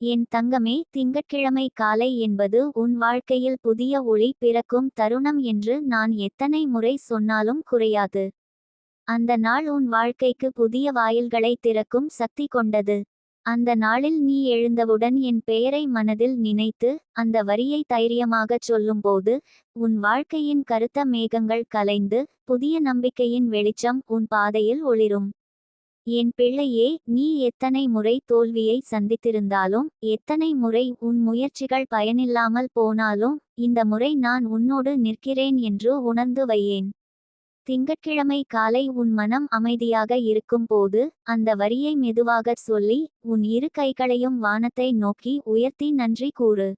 என் தங்கமே திங்கட்கிழமை காலை என்பது உன் வாழ்க்கையில் புதிய ஒளி பிறக்கும் தருணம் என்று நான் எத்தனை முறை சொன்னாலும் குறையாது. அந்த நாள் உன் வாழ்க்கைக்கு புதிய வாயில்களை திறக்கும் சக்தி கொண்டது. அந்த நாளில் நீ எழுந்தவுடன் என் பெயரை மனதில் நினைத்து அந்த வரியை தைரியமாகச் சொல்லும்போது உன் வாழ்க்கையின் கருத்த மேகங்கள் கலைந்து புதிய நம்பிக்கையின் வெளிச்சம் உன் பாதையில் ஒளிரும். என் பிள்ளையே நீ எத்தனை முறை தோல்வியை சந்தித்திருந்தாலும் எத்தனை முறை உன் முயற்சிகள் பயனில்லாமல் போனாலும் இந்த முறை நான் உன்னோடு நிற்கிறேன் என்று உணர்ந்து வையேன். திங்கட்கிழமை காலை உன் மனம் அமைதியாக இருக்கும் போது அந்த வரியை மெதுவாகச் சொல்லி உன் இரு கைகளையும் வானத்தை நோக்கி உயர்த்தி நன்றி கூறு.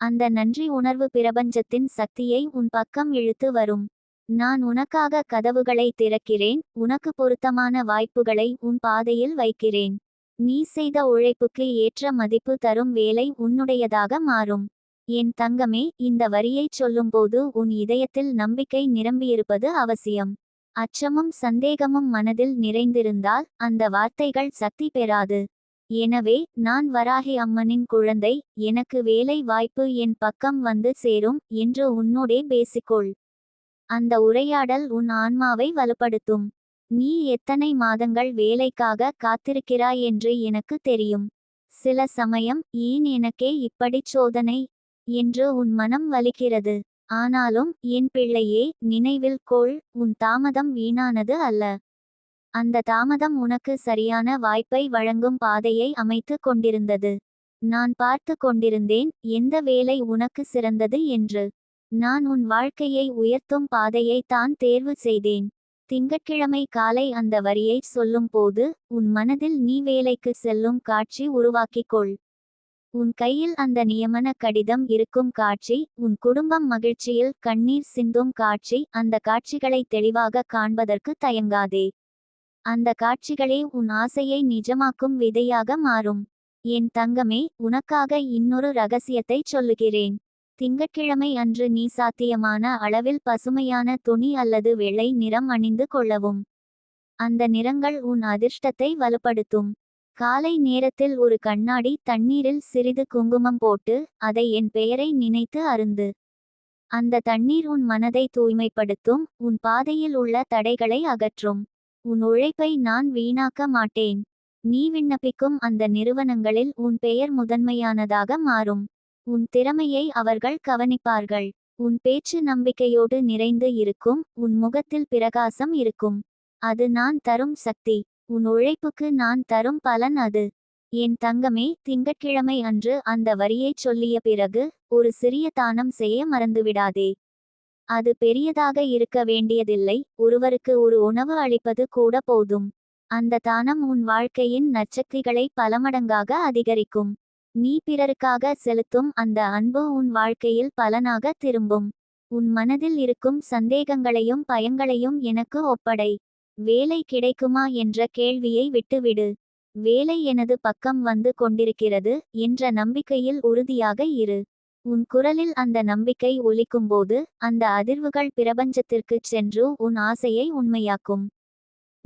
அந்த நன்றி உணர்வு பிரபஞ்சத்தின் சக்தியை உன் பக்கம் இழுத்து வரும். நான் உனக்காக கதவுகளை திறக்கிறேன் உனக்கு பொருத்தமான வாய்ப்புகளை உன் பாதையில் வைக்கிறேன். நீ செய்த உழைப்புக்கு ஏற்ற மதிப்பு தரும் வேலை உன்னுடையதாக மாறும். என் தங்கமே இந்த வரியைச் சொல்லும்போது உன் இதயத்தில் நம்பிக்கை நிரம்பியிருப்பது அவசியம். அச்சமும் சந்தேகமும் மனதில் நிறைந்திருந்தால் அந்த வார்த்தைகள் சக்தி பெறாது. எனவே நான் வராகி அம்மனின் குழந்தை எனக்கு வேலை வாய்ப்பு என் பக்கம் வந்து சேரும் என்று உன்னோடே பேசிக்கொள். அந்த உரையாடல் உன் ஆன்மாவை வலுப்படுத்தும். நீ எத்தனை மாதங்கள் வேலைக்காக காத்திருக்கிறாய் என்று எனக்கு தெரியும். சில சமயம் ஏன் எனக்கே இப்படிச் சோதனை? என்று உன் மனம் வலிக்கிறது. ஆனாலும் என் பிள்ளையே நினைவில் கொள் உன் தாமதம் வீணானது அல்ல. அந்த தாமதம் உனக்கு சரியான வாய்ப்பை வழங்கும் பாதையை அமைத்து கொண்டிருந்தது. நான் பார்த்து கொண்டிருந்தேன் எந்த வேலை உனக்கு சிறந்தது? என்று. நான் உன் வாழ்க்கையை உயர்த்தும் பாதையை தான் தேர்வு செய்தேன். திங்கட்கிழமை காலை அந்த வரியை சொல்லும் போது உன் மனதில் நீ வேலைக்கு செல்லும் காட்சி உருவாக்கிக் கொள் உன் கையில் அந்த நியமன கடிதம் இருக்கும் காட்சி உன் குடும்பம் மகிழ்ச்சியில் கண்ணீர் சிந்தும் காட்சி அந்த காட்சிகளை தெளிவாக காண்பதற்கு தயங்காதே. அந்த காட்சிகளே உன் ஆசையை நிஜமாக்கும் விதையாக மாறும். என் தங்கமே உனக்காக இன்னொரு ரகசியத்தைச் சொல்லுகிறேன். திங்கட்கிழமை அன்று நீ சாத்தியமான அளவில் பசுமையான துணி அல்லது வெள்ளை நிறம் அணிந்து கொள்ளவும். அந்த நிறங்கள் உன் அதிர்ஷ்டத்தை வலுப்படுத்தும். காலை நேரத்தில் ஒரு கண்ணாடி தண்ணீரில் சிறிது குங்குமம் போட்டு அதை என் பெயரை நினைத்து அருந்து. அந்த தண்ணீர் உன் மனதை தூய்மைப்படுத்தும். உன் பாதையில் உள்ள தடைகளை அகற்றும். உன் உழைப்பை நான் வீணாக்க மாட்டேன். நீ விண்ணப்பிக்கும் அந்த நிறுவனங்களில் உன் பெயர் முதன்மையானதாக மாறும். உன் திறமையை அவர்கள் கவனிப்பார்கள். உன் பேச்சு நம்பிக்கையோடு நிறைந்து இருக்கும். உன் முகத்தில் பிரகாசம் இருக்கும். அது நான் தரும் சக்தி. உன் உழைப்புக்கு நான் தரும் பலன் அது. என் தங்கமே திங்கட்கிழமை அன்று அந்த வரியைச் சொல்லிய பிறகு ஒரு சிறிய தானம் செய்ய மறந்துவிடாதே. அது பெரியதாக இருக்க வேண்டியதில்லை. ஒருவருக்கு ஒரு உணவு அளிப்பது கூட போதும். அந்த தானம் உன் வாழ்க்கையின் நச்சக்திகளை பலமடங்காக அதிகரிக்கும். நீ பிறருக்காக செலுத்தும் அந்த அன்பு உன் வாழ்க்கையில் பலனாக திரும்பும். உன் மனதில் இருக்கும் சந்தேகங்களையும் பயங்களையும் எனக்கு ஒப்படை. வேலை கிடைக்குமா என்ற கேள்வியை விட்டுவிடு. வேலை எனது பக்கம் வந்து கொண்டிருக்கிறது என்ற நம்பிக்கையில் உறுதியாக இரு. உன் குரலில் அந்த நம்பிக்கை ஒலிக்கும்போது அந்த அதிர்வுகள் பிரபஞ்சத்திற்குச் சென்று உன் ஆசையை உண்மையாக்கும்.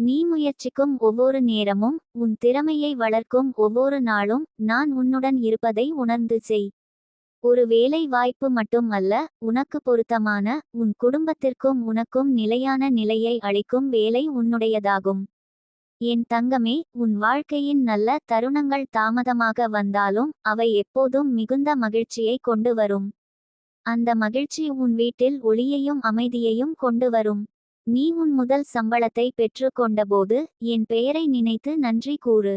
நீ முயற்சிக்கும் ஒவ்வொரு நேரமும் உன் திறமையை வளர்க்கும் ஒவ்வொரு நாளும் நான் உன்னுடன் இருப்பதை உணர்ந்து செய். ஒரு வேலை வாய்ப்பு மட்டும் அல்ல உனக்கு பொருத்தமான உன் குடும்பத்திற்கும் உனக்கும் நிலையான நிலையை அளிக்கும் வேலை உன்னுடையதாகும். என் தங்கமே உன் வாழ்க்கையின் நல்ல தருணங்கள் தாமதமாக வந்தாலும் அவை எப்போதும் மிகுந்த மகிழ்ச்சியை கொண்டு வரும். அந்த மகிழ்ச்சி உன் வீட்டில் ஒளியையும் அமைதியையும் கொண்டு வரும். நீ உன் முதல் சம்பளத்தை பெற்று கொண்டபோது என் பெயரை நினைத்து நன்றி கூறு.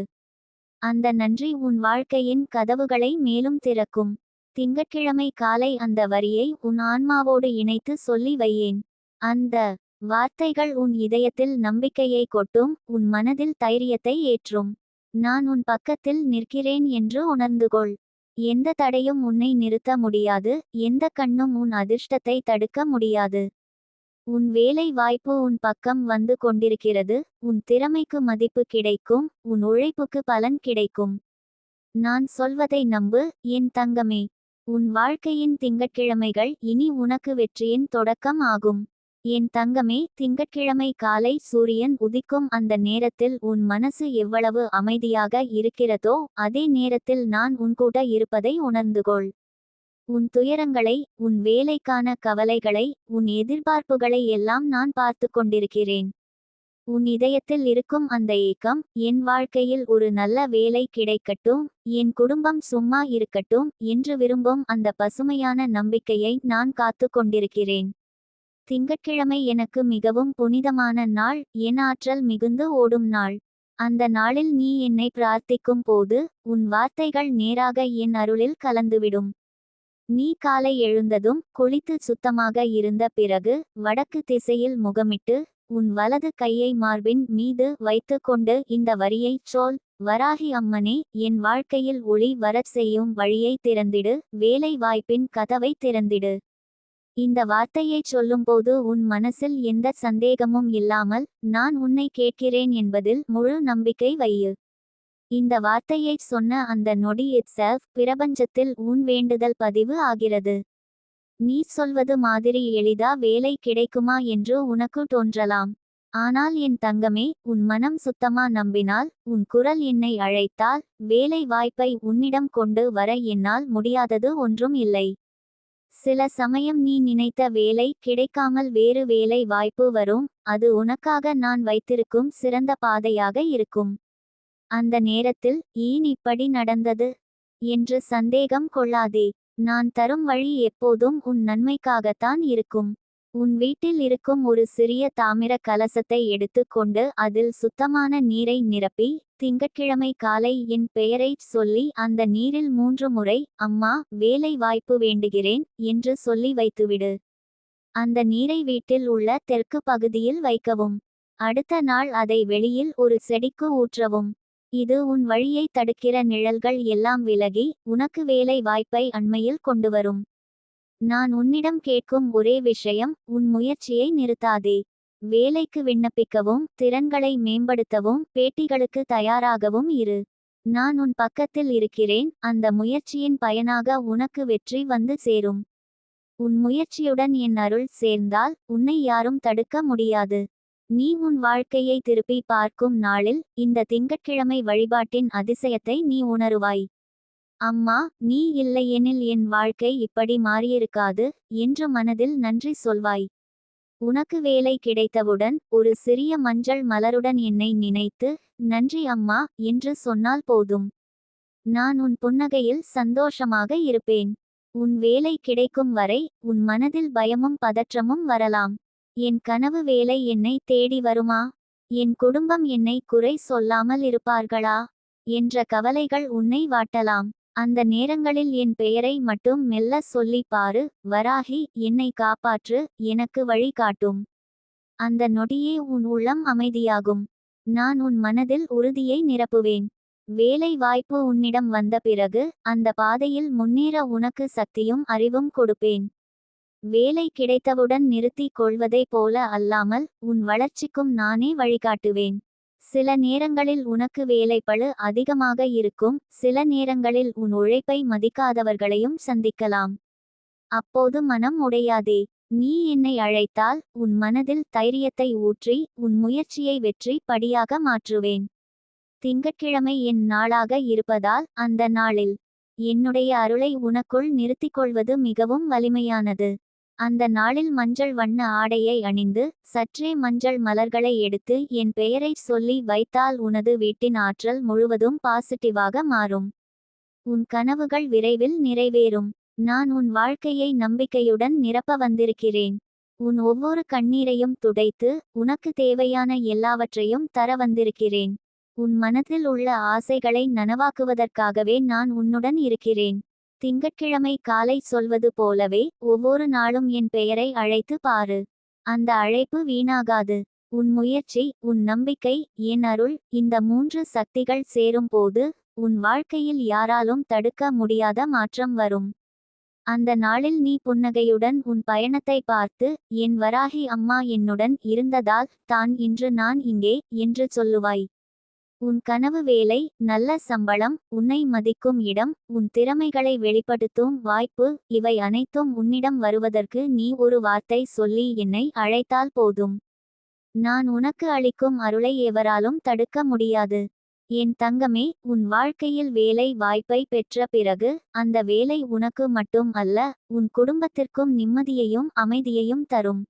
அந்த நன்றி உன் வாழ்க்கையின் கதவுகளை மேலும் திறக்கும். திங்கட்கிழமை காலை அந்த வரியை உன் ஆன்மாவோடு இணைத்து சொல்லி வையேன். அந்த வார்த்தைகள் உன் இதயத்தில் நம்பிக்கையை கொட்டும் உன் மனதில் தைரியத்தை ஏற்றும். நான் உன் பக்கத்தில் நிற்கிறேன் என்று உணர்ந்துகொள். எந்த தடையும் உன்னை நிறுத்த முடியாது எந்த கண்ணும் உன் அதிர்ஷ்டத்தை தடுக்க முடியாது. உன் வேலை வாய்ப்பு உன் பக்கம் வந்து கொண்டிருக்கிறது உன் திறமைக்கு மதிப்பு கிடைக்கும் உன் உழைப்புக்கு பலன் கிடைக்கும். நான் சொல்வதை நம்பு என் தங்கமே. உன் வாழ்க்கையின் திங்கட்கிழமைகள் இனி உனக்கு வெற்றியின் தொடக்கம் ஆகும். என் தங்கமே திங்கட்கிழமை காலை சூரியன் உதிக்கும் அந்த நேரத்தில் உன் மனசு எவ்வளவு அமைதியாக இருக்கிறதோ அதே நேரத்தில் நான் உன்கூட இருப்பதை உணர்ந்துகொள். உன் துயரங்களை உன் வேலைக்கான கவலைகளை உன் எதிர்பார்ப்புகளை எல்லாம் நான் பார்த்து கொண்டிருக்கிறேன். உன் இதயத்தில் இருக்கும் அந்த ஏக்கம் என் வாழ்க்கையில் ஒரு நல்ல வேலை கிடைக்கட்டும் என் குடும்பம் சும்மா இருக்கட்டும் என்று விரும்பும் அந்த பசுமையான நம்பிக்கையை நான் காத்து கொண்டிருக்கிறேன். திங்கட்கிழமை எனக்கு மிகவும் புனிதமான நாள் என் ஆற்றல் மிகுந்து ஓடும் நாள். அந்த நாளில் நீ என்னை பிரார்த்திக்கும் போது உன் வார்த்தைகள் நேராக என் அருளில் கலந்துவிடும். நீ காலை எழுந்ததும் குளித்து சுத்தமாக இருந்த பிறகு வடக்கு திசையில் முகமிட்டு உன் வலது கையை மார்பின் மீது வைத்து கொண்டு இந்த வரியைச் சொல். வராகி அம்மனே என் வாழ்க்கையில் ஒளி வரச் செய்யும் வழியை திறந்திடு வேலை வாய்ப்பின் கதவை திறந்திடு. இந்த வார்த்தையைச் சொல்லும்போது உன் மனசில் எந்த சந்தேகமும் இல்லாமல் நான் உன்னை கேட்கிறேன் என்பதில் முழு நம்பிக்கை வையு. இந்த வார்த்தையைச் சொன்ன அந்த நொடி இட் பிரபஞ்சத்தில் உன் வேண்டுதல் பதிவு ஆகிறது. நீ சொல்வது மாதிரி எளிதா வேலை கிடைக்குமா என்று உனக்கு தோன்றலாம். ஆனால் என் தங்கமே உன் மனம் சுத்தமா நம்பினால் உன் குரல் என்னை அழைத்தால் வேலை வாய்ப்பை உன்னிடம் கொண்டு வர என்னால் முடியாதது ஒன்றும் இல்லை. சில சமயம் நீ நினைத்த வேலை கிடைக்காமல் வேறு வேலை வாய்ப்பு வரும் அது உனக்காக நான் வைத்திருக்கும் சிறந்த பாதையாக இருக்கும். அந்த நேரத்தில் ஏன் இப்படி நடந்தது? என்று சந்தேகம் கொள்ளாதே. நான் தரும் வழி எப்போதும் உன் நன்மைக்காகத்தான் இருக்கும். உன் வீட்டில் இருக்கும் ஒரு சிறிய தாமிர கலசத்தை எடுத்துக்கொண்டு அதில் சுத்தமான நீரை நிரப்பி திங்கட்கிழமை காலை என் பெயரைச் சொல்லி அந்த நீரில் மூன்று முறை அம்மா வேலை வாய்ப்பு வேண்டுகிறேன் என்று சொல்லி வைத்துவிடு. அந்த நீரை வீட்டில் உள்ள தெற்கு பகுதியில் வைக்கவும். அடுத்த நாள் அதை வெளியில் ஒரு செடிக்கு ஊற்றவும். இது உன் வழியை தடுக்கிற நிழல்கள் எல்லாம் விலகி உனக்கு வேலை வாய்ப்பை அண்மையில் கொண்டுவரும். நான் உன்னிடம் கேட்கும் ஒரே விஷயம் உன் முயற்சியை நிறுத்தாதே. வேலைக்கு விண்ணப்பிக்கவும் திறன்களை மேம்படுத்தவும் பேட்டிகளுக்கு தயாராகவும் இரு. நான் உன் பக்கத்தில் இருக்கிறேன் அந்த முயற்சியின் பயனாக உனக்கு வெற்றி வந்து சேரும். உன் முயற்சியுடன் என் அருள் சேர்ந்தால் உன்னை யாரும் தடுக்க முடியாது. நீ உன் வாழ்க்கையை திருப்பி பார்க்கும் நாளில் இந்த திங்கட்கிழமை வழிபாட்டின் அதிசயத்தை நீ உணருவாய். அம்மா நீ இல்லையெனில் என் வாழ்க்கை இப்படி மாறியிருக்காது என்று மனதில் நன்றி சொல்வாய். உனக்கு வேலை கிடைத்தவுடன் ஒரு சிறிய மஞ்சள் மலருடன் என்னை நினைத்து நன்றி அம்மா என்று சொன்னால் போதும். நான் உன் புன்னகையில் சந்தோஷமாக இருப்பேன். உன் வேலை கிடைக்கும் வரை உன் மனதில் பயமும் பதற்றமும் வரலாம். என் கனவு வேலை என்னை தேடி வருமா? என் குடும்பம் என்னை குறை சொல்லாமல் இருப்பார்களா? என்ற கவலைகள் உன்னை வாட்டலாம். அந்த நேரங்களில் என் பெயரை மட்டும் மெல்ல சொல்லி பாரு. வராகி என்னை காப்பாற்று. எனக்கு வழி காட்டும். அந்த நொடியே உன் உள்ளம் அமைதியாகும். நான் உன் மனதில் உறுதியை நிரப்புவேன். வேலை வாய்ப்பு உன்னிடம் வந்த பிறகு அந்த பாதையில் முன்னேற உனக்கு சக்தியும் அறிவும் கொடுப்பேன். வேலை கிடைத்தவுடன் நிறுத்திக் கொள்வதைப் போல அல்லாமல் உன் வளர்ச்சிக்கும் நானே வழிகாட்டுவேன். சில நேரங்களில் உனக்கு வேலைப்பழு அதிகமாக இருக்கும் சில நேரங்களில் உன் உழைப்பை மதிக்காதவர்களையும் சந்திக்கலாம். அப்போது மனம் உடையாதே. நீ என்னை அழைத்தால் உன் மனதில் தைரியத்தை ஊற்றி உன் முயற்சியை வெற்றி படியாக மாற்றுவேன். திங்கட்கிழமை என் நாளாக இருப்பதால் அந்த நாளில் என்னுடைய அருளை உனக்குள் நிறுத்திக் கொள்வது மிகவும் வலிமையானது. அந்த நாளில் மஞ்சள் வண்ண ஆடையை அணிந்து சற்றே மஞ்சள் மலர்களை எடுத்து என் பெயரை சொல்லி வைத்தால் உனது வீட்டின் ஆற்றல் முழுவதும் பாசிட்டிவாக மாறும். உன் கனவுகள் விரைவில் நிறைவேறும். நான் உன் வாழ்க்கையை நம்பிக்கையுடன் நிரப்ப வந்திருக்கிறேன். உன் ஒவ்வொரு கண்ணீரையும் துடைத்து உனக்கு தேவையான எல்லாவற்றையும் தர வந்திருக்கிறேன். உன் மனத்தில் உள்ள ஆசைகளை நனவாக்குவதற்காகவே நான் உன்னுடன் இருக்கிறேன். திங்கட்கிழமை காலை சொல்வது போலவே ஒவ்வொரு நாளும் என் பெயரை அழைத்து பாரு. அந்த அழைப்பு வீணாகாது. உன் முயற்சி உன் நம்பிக்கை என் அருள் இந்த மூன்று சக்திகள் சேரும் போது உன் வாழ்க்கையில் யாராலும் தடுக்க முடியாத மாற்றம் வரும். அந்த நாளில் நீ புன்னகையுடன் உன் பயணத்தை பார்த்து என் வராகி அம்மா என்னுடன் இருந்ததால் தான் இன்று நான் இங்கே என்று சொல்லுவாய். உன் கனவு வேலை நல்ல சம்பளம் உன்னை மதிக்கும் இடம் உன் திறமைகளை வெளிப்படுத்தும் வாய்ப்பு இவை அனைத்தும் உன்னிடம் வருவதற்கு நீ ஒரு வார்த்தை சொல்லி என்னை அழைத்தால் போதும். நான் உனக்கு அளிக்கும் அருளை எவராலும் தடுக்க முடியாது. என் தங்கமே உன் வாழ்க்கையில் வேலை வாய்ப்பை பெற்ற பிறகு அந்த வேலை உனக்கு மட்டும் அல்ல உன் குடும்பத்திற்கும் நிம்மதியையும் அமைதியையும் தரும்.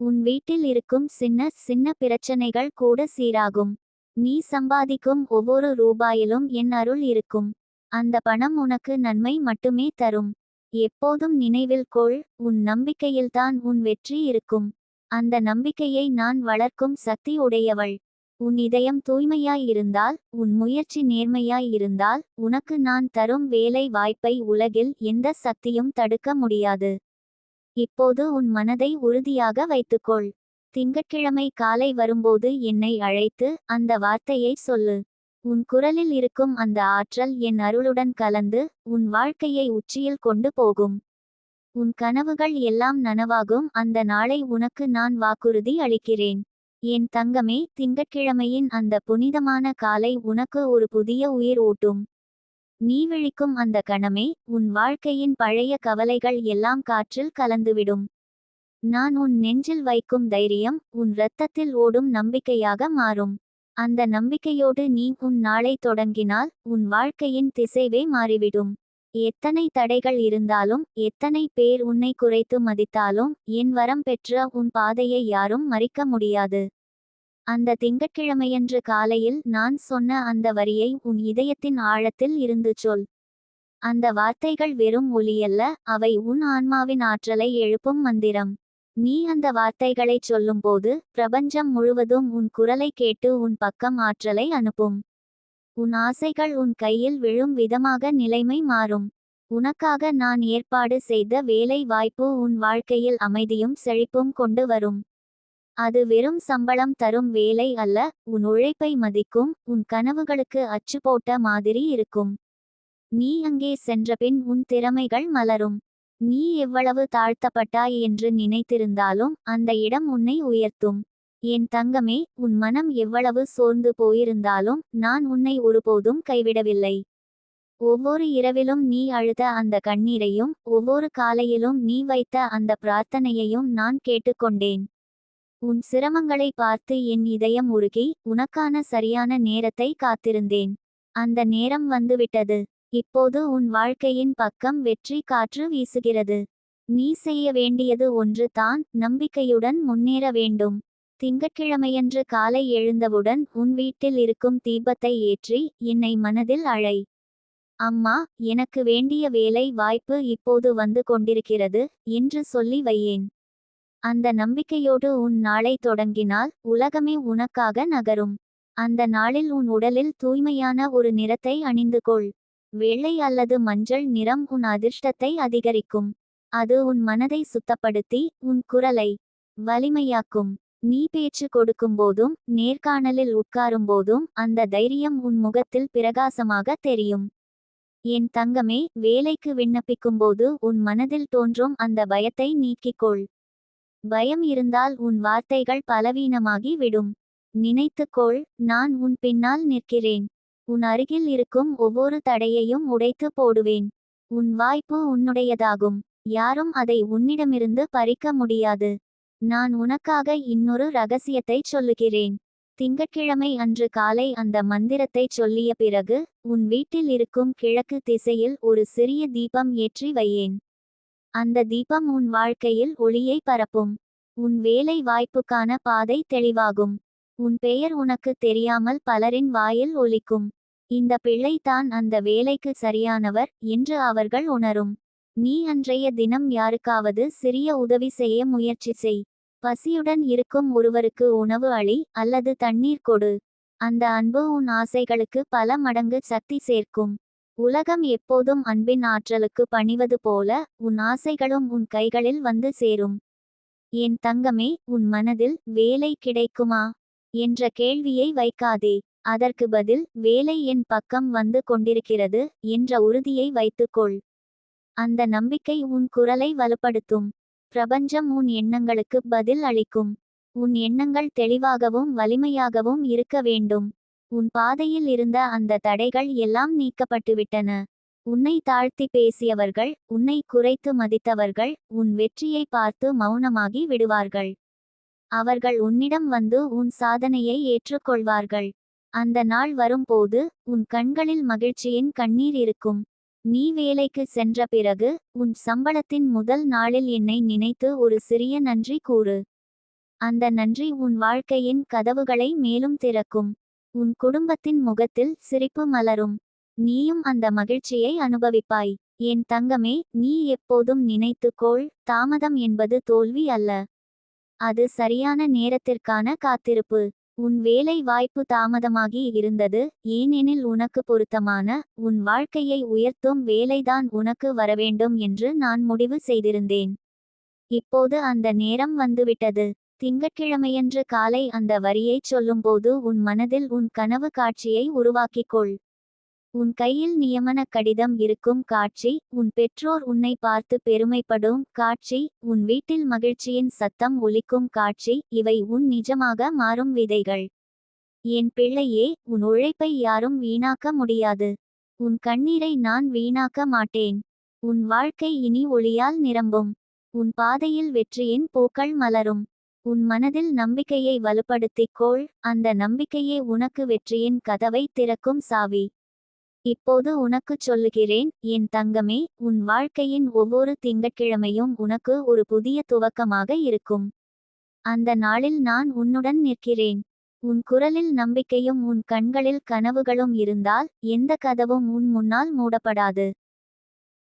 உன் வீட்டில் இருக்கும் சின்ன சின்ன பிரச்சனைகள் கூட சீராகும். நீ சம்பாதிக்கும் ஒவ்வொரு ரூபாயிலும் என் அருள் இருக்கும். அந்த பணம் உனக்கு நன்மை மட்டுமே தரும். எப்போதும் நினைவில் கொள் உன் நம்பிக்கையில்தான் உன் வெற்றி இருக்கும். அந்த நம்பிக்கையை நான் வளர்க்கும் சக்தி உடையவள். உன் இதயம் தூய்மையாய் இருந்தால் உன் முயற்சி நேர்மையாய் இருந்தால் உனக்கு நான் தரும் வேலை வாய்ப்பை உலகில் எந்த சக்தியும் தடுக்க முடியாது. இப்போது உன் மனதை உறுதியாக வைத்துக்கொள். திங்கட்கிழமை காலை வரும்போது என்னை அழைத்து அந்த வார்த்தையை சொல்லு. உன் குரலில் இருக்கும் அந்த ஆற்றல் என் அருளுடன் கலந்து உன் வாழ்க்கையை உச்சியில் கொண்டு போகும். உன் கனவுகள் எல்லாம் நனவாகும் அந்த நாளை உனக்கு நான் வாக்குறுதி அளிக்கிறேன். என் தங்கமே திங்கட்கிழமையின் அந்த புனிதமான காலை உனக்கு ஒரு புதிய உயிர் ஊட்டும். நீ விழிக்கும் அந்த கணமே உன் வாழ்க்கையின் பழைய கவலைகள் எல்லாம் காற்றில் கலந்துவிடும். நான் உன் நெஞ்சில் வைக்கும் தைரியம் உன் இரத்தத்தில் ஓடும் நம்பிக்கையாக மாறும். அந்த நம்பிக்கையோடு நீ உன் நாளை தொடங்கினால் உன் வாழ்க்கையின் திசைவே மாறிவிடும். எத்தனை தடைகள் இருந்தாலும் எத்தனை பேர் உன்னை குறைத்து மதித்தாலும் என் வரம் பெற்ற உன் பாதையை யாரும் மறிக்க முடியாது. அந்த திங்கட்கிழமையன்று காலையில் நான் சொன்ன அந்த வரியை உன் இதயத்தின் ஆழத்தில் இருந்து சொல். அந்த வார்த்தைகள் வெறும் ஒலியல்ல அவை உன் ஆன்மாவின் ஆற்றலை எழுப்பும் மந்திரம். நீ அந்த வார்த்தைகளைச் சொல்லும்போது பிரபஞ்சம் முழுவதும் உன் குரலை கேட்டு உன் பக்கம் ஆற்றலை அனுப்பும். உன் ஆசைகள் உன் கையில் விழும் விதமாக நிலைமை மாறும். உனக்காக நான் ஏற்பாடு செய்த வேலை வாய்ப்பு உன் வாழ்க்கையில் அமைதியும் செழிப்பும் கொண்டு வரும். அது வெறும் சம்பளம் தரும் வேலை அல்ல உன் உழைப்பை மதிக்கும் உன் கனவுகளுக்கு அச்சு போட்ட மாதிரி இருக்கும். நீ அங்கே சென்றபின் உன் திறமைகள் மலரும். நீ எவ்வளவு தாழ்த்தப்பட்டாய் என்று நினைத்திருந்தாலும் அந்த இடம் உன்னை உயர்த்தும். என் தங்கமே உன் மனம் எவ்வளவு சோர்ந்து போயிருந்தாலும் நான் உன்னை ஒருபோதும் கைவிடவில்லை. ஒவ்வொரு இரவிலும் நீ அழுத அந்த கண்ணீரையும் ஒவ்வொரு காலையிலும் நீ வைத்த அந்த பிரார்த்தனையையும் நான் கேட்டுக்கொண்டேன். உன் சிரமங்களை பார்த்து என் இதயம் உருகி உனக்கான சரியான நேரத்தை காத்திருந்தேன். அந்த நேரம் வந்துவிட்டது. இப்போது உன் வாழ்க்கையின் பக்கம் வெற்றி காற்று வீசுகிறது. நீ செய்ய வேண்டியது ஒன்று தான் நம்பிக்கையுடன் முன்னேற வேண்டும். திங்கட்கிழமையன்று காலை எழுந்தவுடன் உன் வீட்டில் இருக்கும் தீபத்தை ஏற்றி என்னை மனதில் அழை. அம்மா எனக்கு வேண்டிய வேலை வாய்ப்பு இப்போது வந்து கொண்டிருக்கிறது என்று சொல்லி வையேன். அந்த நம்பிக்கையோடு உன் நாளை தொடங்கினால் உலகமே உனக்காக நகரும். அந்த நாளில் உன் உடலில் தூய்மையான ஒரு நிறத்தை அணிந்து கொள். வெள்ளை அல்லது மஞ்சள் நிறம் உன் அதிர்ஷ்டத்தை அதிகரிக்கும். அது உன் மனதை சுத்தப்படுத்தி உன் குரலை வலிமையாக்கும். நீ பேச்சு கொடுக்கும்போதும் நேர்காணலில் உட்காரும்போதும் அந்த தைரியம் உன் முகத்தில் பிரகாசமாக தெரியும். என் தங்கமே வேலைக்கு விண்ணப்பிக்கும்போது உன் மனதில் தோன்றும் அந்த பயத்தை நீக்கிக்கொள். பயம் இருந்தால் உன் வார்த்தைகள் பலவீனமாகி விடும் நினைத்துக்கொள் நான் உன் பின்னால் நிற்கிறேன். உன் அருகில் இருக்கும் ஒவ்வொரு தடையையும் உடைத்து போடுவேன். உன் வாய்ப்பு உன்னுடையதாகும். யாரும் அதை உன்னிடமிருந்து பறிக்க முடியாது. நான் உனக்காக இன்னொரு ரகசியத்தை சொல்லுகிறேன். திங்கட்கிழமை அன்று காலை அந்த மந்திரத்தை சொல்லிய பிறகு உன் வீட்டில் இருக்கும் கிழக்கு திசையில் ஒரு சிறிய தீபம் ஏற்றி வையேன். அந்த தீபம் உன் வாழ்க்கையில் ஒளியை பரப்பும். உன் வேலை வாய்ப்புக்கான பாதை தெளிவாகும். உன் பெயர் உனக்கு தெரியாமல் பலரின் வாயில் ஒலிக்கும். இந்த பிள்ளை தான் அந்த வேலைக்கு சரியானவர் என்று அவர்கள் உணரும். நீ அன்றைய தினம் யாருக்காவது சிறிய உதவி செய்ய முயற்சி செய். பசியுடன் இருக்கும் ஒருவருக்கு உணவு அளி அல்லது தண்ணீர் கொடு. அந்த அன்பு உன் ஆசைகளுக்கு பல மடங்கு சக்தி சேர்க்கும். உலகம் எப்போதும் அன்பின் ஆற்றலுக்கு பணிவது போல உன் ஆசைகளும் உன் கைகளில் வந்து சேரும். என் தங்கமே உன் மனதில் வேலை கிடைக்குமா? என்ற கேள்வியை வைக்காதே. அதற்கு பதில் வேலை என் பக்கம் வந்து கொண்டிருக்கிறது என்ற உறுதியை வைத்துக்கொள். அந்த நம்பிக்கை உன் குரலை வலுப்படுத்தும். பிரபஞ்சம் உன் எண்ணங்களுக்கு பதில் அளிக்கும். உன் எண்ணங்கள் தெளிவாகவும் வலிமையாகவும் இருக்க வேண்டும். உன் பாதையில் இருந்த அந்த தடைகள் எல்லாம் நீக்கப்பட்டுவிட்டன. உன்னை தாழ்த்தி பேசியவர்கள் உன்னை குறைத்து மதித்தவர்கள் உன் வெற்றியை பார்த்து மௌனமாகி விடுவார்கள். அவர்கள் உன்னிடம் வந்து உன் சாதனையை ஏற்றுக்கொள்வார்கள். அந்த நாள் வரும்போது உன் கண்களில் மகிழ்ச்சியின் கண்ணீர் இருக்கும். நீ வேலைக்கு சென்ற பிறகு உன் சம்பளத்தின் முதல் நாளில் என்னை நினைத்து ஒரு சிறிய நன்றி கூறு. அந்த நன்றி உன் வாழ்க்கையின் கதவுகளை மேலும் திறக்கும். உன் குடும்பத்தின் முகத்தில் சிரிப்பு மலரும். நீயும் அந்த மகிழ்ச்சியை அனுபவிப்பாய். என் தங்கமே நீ எப்போதும் நினைத்துக்கோள் தாமதம் என்பது தோல்வி அல்ல. அது சரியான நேரத்திற்கான காத்திருப்பு. உன் வேலை வாய்ப்பு தாமதமாகி இருந்தது ஏனெனில் உனக்கு பொருத்தமான உன் வாழ்க்கையை உயர்த்தும் வேலைதான் உனக்கு வரவேண்டும் என்று நான் முடிவு செய்திருந்தேன். இப்போது அந்த நேரம் வந்துவிட்டது. திங்கட்கிழமையன்று காலை அந்த வரியைச் சொல்லும்போது உன் மனதில் உன் கனவு காட்சியை உருவாக்கிக்கொள் உன் கையில் நியமன கடிதம் இருக்கும் காட்சி உன் பெற்றோர் உன்னை பார்த்து பெருமைப்படும் காட்சி உன் வீட்டில் மகிழ்ச்சியின் சத்தம் ஒலிக்கும் காட்சி இவை உன் நிஜமாக மாறும் விதைகள். என் பிள்ளையே உன் உழைப்பை யாரும் வீணாக்க முடியாது. உன் கண்ணீரை நான் வீணாக்க மாட்டேன். உன் வாழ்க்கை இனி ஒளியால் நிரம்பும். உன் பாதையில் வெற்றியின் பூக்கள் மலரும். உன் மனதில் நம்பிக்கையை வலுப்படுத்திக்கோள் அந்த நம்பிக்கையே உனக்கு வெற்றியின் கதவை திறக்கும் சாவி. இப்போது உனக்குச் சொல்லுகிறேன் என் தங்கமே உன் வாழ்க்கையின் ஒவ்வொரு திங்கட்கிழமையும் உனக்கு ஒரு புதிய துவக்கமாக இருக்கும். அந்த நாளில் நான் உன்னுடன் நிற்கிறேன். உன் குரலில் நம்பிக்கையும் உன் கண்களில் கனவுகளும் இருந்தால் எந்த கதவும் உன் முன்னால் மூடப்படாது.